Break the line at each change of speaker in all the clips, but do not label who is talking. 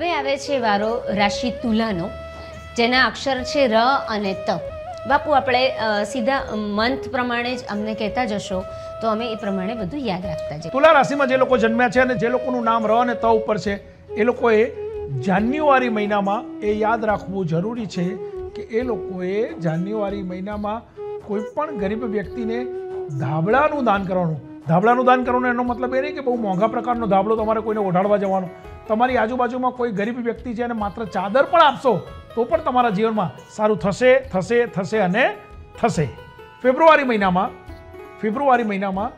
હવે આવે છે વારો રાશિ તુલાનો, જેના અક્ષર છે ર અને ત. બાપુ, આપણે સીધા મંથ પ્રમાણે જ અમને કહેતા જશો, તો અમે એ પ્રમાણે બધું યાદ રાખતા જઈએ.
તુલા રાશિમાં જે લોકો જન્મ્યા છે અને જે લોકોનું નામ ર અને ત ઉપર છે, એ લોકોએ જાન્યુઆરી મહિનામાં એ યાદ રાખવું જરૂરી છે કે એ લોકોએ જાન્યુઆરી મહિનામાં કોઈ પણ ગરીબ વ્યક્તિને ધાબળાનું દાન કરવાનું. ધાબળાનું દાન કરવાનું એનો મતલબ એ નહીં કે બહુ મોંઘા પ્રકારનો ધાબળો તમારે કોઈને ઓઢાડવા જવાનો. તમારી આજુબાજુમાં કોઈ ગરીબ વ્યક્તિ છે અને માત્ર ચાદર પણ આપશો, તો પણ તમારા જીવનમાં સારું થશે થશે થશે અને થશે. ફેબ્રુઆરી મહિનામાં ફેબ્રુઆરી મહિનામાં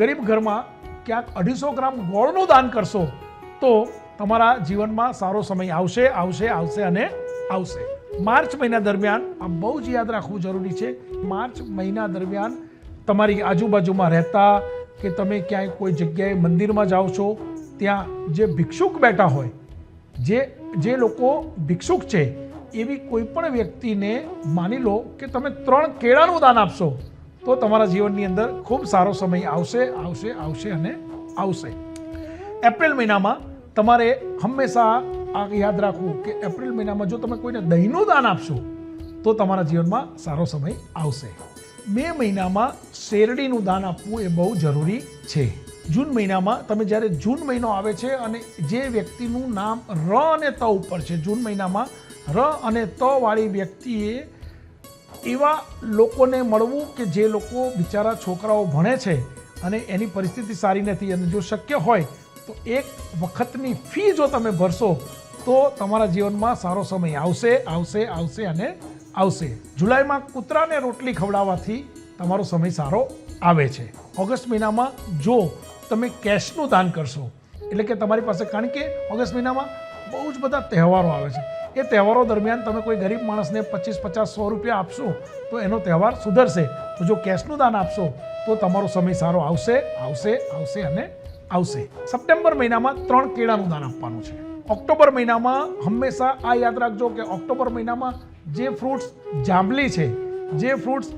ગરીબ ઘરમાં ક્યાંક અઢીસો ગ્રામ ગોળનું દાન કરશો, તો તમારા જીવનમાં સારો સમય આવશે આવશે આવશે અને આવશે. માર્ચ મહિના દરમિયાન આ બહુ જ યાદ રાખવું જરૂરી છે, માર્ચ મહિના દરમિયાન તમારી આજુબાજુમાં રહેતા કે તમે ક્યાંય કોઈ જગ્યાએ મંદિરમાં જાઓ છો ત્યાં જે ભિક્ષુક બેઠા હોય, જે જે લોકો ભિક્ષુક છે, એવી કોઈ પણ વ્યક્તિને માની લો કે તમે ત્રણ કેળાનું દાન આપશો, તો તમારા જીવનની અંદર ખૂબ સારો સમય આવશે આવશે આવશે અને આવશે. એપ્રિલ મહિનામાં તમારે હંમેશા આ યાદ રાખવું કે એપ્રિલ મહિનામાં જો તમે કોઈને દહીંનું દાન આપશો, તો તમારા જીવનમાં સારો સમય આવશે. મે મહિનામાં શેરડીનું દાન આપવું એ બહુ જરૂરી છે. જૂન મહિનામાં તમે જ્યારે જૂન મહિનો આવે છે અને જે વ્યક્તિનું નામ ર અને ત ઉપર છે, જૂન મહિનામાં ર અને ત વાળી વ્યક્તિએ એવા લોકોને મળવું કે જે લોકો બિચારા છોકરાઓ ભણે છે અને એની પરિસ્થિતિ સારી નથી અને જો શક્ય હોય તો એક વખતની ફી જો તમે ભરશો તો તમારા જીવનમાં સારો સમય આવશે આવશે આવશે અને આવશે. જુલાઈમાં કૂતરાને રોટલી ખવડાવવાથી તમારો સમય સારો આવે છે. ઓગસ્ટ મહિનામાં જો તમે કેશનું દાન કરશો. એટલે કે તમારી પાસે કારણ કે ઓગસ્ટ મહિનામાં બહુ જ બધા તહેવારો આવે છે. એ તહેવારો દરમિયાન તમે કોઈ ગરીબ માણસને પચીસ, પચાસ, સો રૂપિયા આપશો, તો એનો તહેવાર સુધરશે. તો જો કેશનું દાન આપશો, તો તમારો સમય સારો આવશે આવશે આવશે અને આવશે. સપ્ટેમ્બર મહિનામાં ત્રણ કેળાનું દાન આપવાનું છે. ઓક્ટોબર મહિનામાં હંમેશા આ યાદ રાખજો કે ઓક્ટોબર મહિનામાં જે ફ્રૂટ્સ જાંબલી છે, જે ફ્રૂટ્સ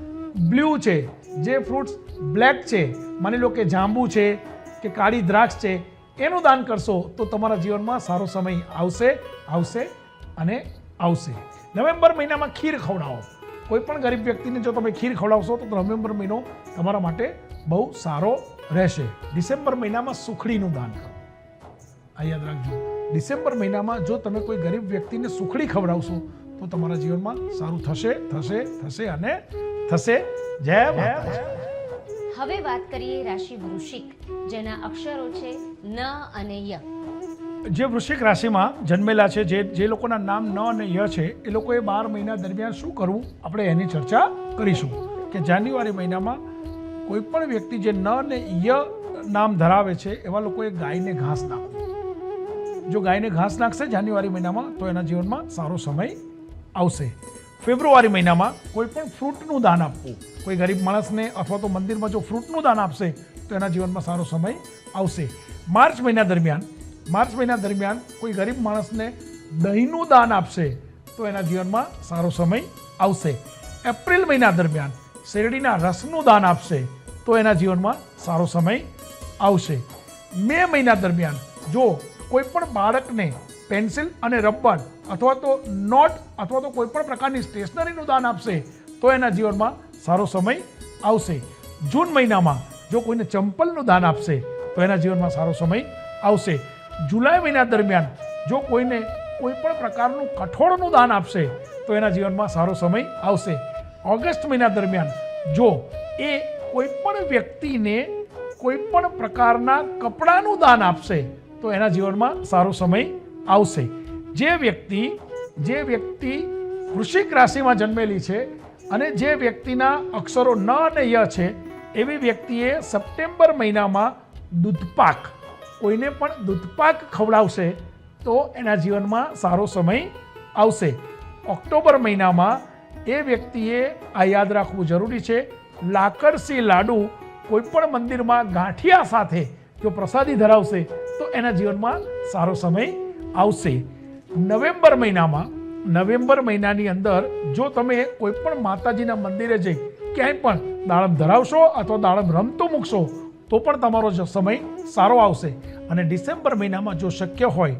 બ્લુ છે, જે ફ્રૂટ્સ બ્લેક છે, માની લો કે જાંબુ છે કે કાળી દ્રાક્ષ છે, એનું દાન કરશો તો તમારા જીવનમાં સારો સમય આવશે આવશે અને આવશે. નવેમ્બર મહિનામાં ખીર ખવડાવો. કોઈ પણ ગરીબ વ્યક્તિને જો તમે ખીર ખવડાવશો તો નવેમ્બર મહિનો તમારા માટે બહુ સારો રહેશે. ડિસેમ્બર મહિનામાં સુખડીનું દાન કરો. આ યાદ રાખજો. ડિસેમ્બર મહિનામાં જો તમે કોઈ ગરીબ વ્યક્તિને સુખડી ખવડાવશો તો તમારા જીવનમાં સારું થશે થશે થશે અને થશે. જય માતાજી.
હવે વાત કરીએ રાશિ વૃશ્ચિક, જેના અક્ષરો છે ન અને ય.
જે વૃશ્ચિક રાશિમાં જન્મેલા છે, જે જે લોકોના નામ ન અને ય છે, એ લોકોએ બાર મહિના દરમિયાન શું કરવું? આપણે એની ચર્ચા કરીશું કે જાન્યુઆરી મહિનામાં કોઈ પણ વ્યક્તિ જે ન અને ય નામ ધરાવે છે, એવા લોકોએ ગાયને ઘાસ નાખવું. જો ગાયને ઘાસ નાખશે જાન્યુઆરી મહિનામાં, તો એના જીવનમાં સારો સમય આવશે. ફેબ્રુઆરી મહિનામાં કોઈ પણ ફ્રૂટનું દાન આપવું. કોઈ ગરીબ માણસને અથવા તો મંદિરમાં જો ફ્રૂટનું દાન આપશે, તો એના જીવનમાં સારો સમય આવશે. માર્ચ મહિના દરમિયાન, માર્ચ મહિના દરમિયાન કોઈ ગરીબ માણસને દહીંનું દાન આપશે, તો એના જીવનમાં સારો સમય આવશે. એપ્રિલ મહિના દરમિયાન શેરડીના રસનું દાન આપશે, તો એના જીવનમાં સારો સમય આવશે. મે મહિના દરમિયાન જો કોઈ પણ બાળકને પેન્સિલ અને રબર, અથવા તો નોટ, અથવા તો કોઈ પણ પ્રકારની સ્ટેશનરીનું દાન આપશે, તો એના જીવનમાં સારો સમય આવશે. જૂન મહિનામાં જો કોઈને ચંપલનું દાન આપશે, તો એના જીવનમાં સારો સમય આવશે. જુલાઈ મહિના દરમિયાન જો કોઈને કોઈ પણ પ્રકારનું કઠોળનું દાન આપશે, તો એના જીવનમાં સારો સમય આવશે. ઓગસ્ટ મહિના દરમિયાન જો એ કોઈ પણ વ્યક્તિને કોઈ પણ પ્રકારના કપડાનું દાન આપશે, તો એના જીવનમાં સારો સમય આવશે. જે વ્યક્તિ જે વ્યક્તિ વૃશ્ચિક રાશિમાં જન્મેલી છે અને જે વ્યક્તિના અક્ષરો ન અને ય છે, એવી વ્યક્તિએ સપ્ટેમ્બર મહિનામાં દૂધપાક, કોઈને પણ દૂધપાક ખવડાવશે, તો એના જીવનમાં સારો સમય આવશે. ઓક્ટોબર મહિનામાં એ વ્યક્તિએ આ યાદ રાખવું જરૂરી છે લાકરસી લાડુ કોઈપણ મંદિરમાં ગાંઠિયા સાથે જો પ્રસાદી ધરાવશે, તો એના જીવનમાં સારો સમય આવશે. નવેમ્બર મહિનામાં, નવેમ્બર મહિનાની અંદર જો તમે કોઈ પણ માતાજીના મંદિરે જઈ ક્યાંય પણ દાડમ ધરાવશો અથવા દાડમ રમતું મૂકશો, તો પણ તમારો સમય સારો આવશે. અને ડિસેમ્બર મહિનામાં જો શક્ય હોય,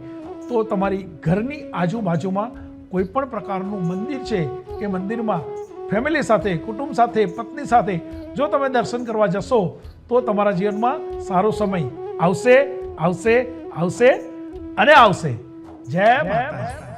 તો તમારી ઘરની આજુબાજુમાં કોઈ પણ પ્રકારનું મંદિર છે એ મંદિરમાં ફેમિલી સાથે, કુટુંબ સાથે, પત્ની સાથે જો તમે દર્શન કરવા જશો, તો તમારા જીવનમાં સારો સમય આવશે આવશે આવશે. અને આવશે. જય માતાજી.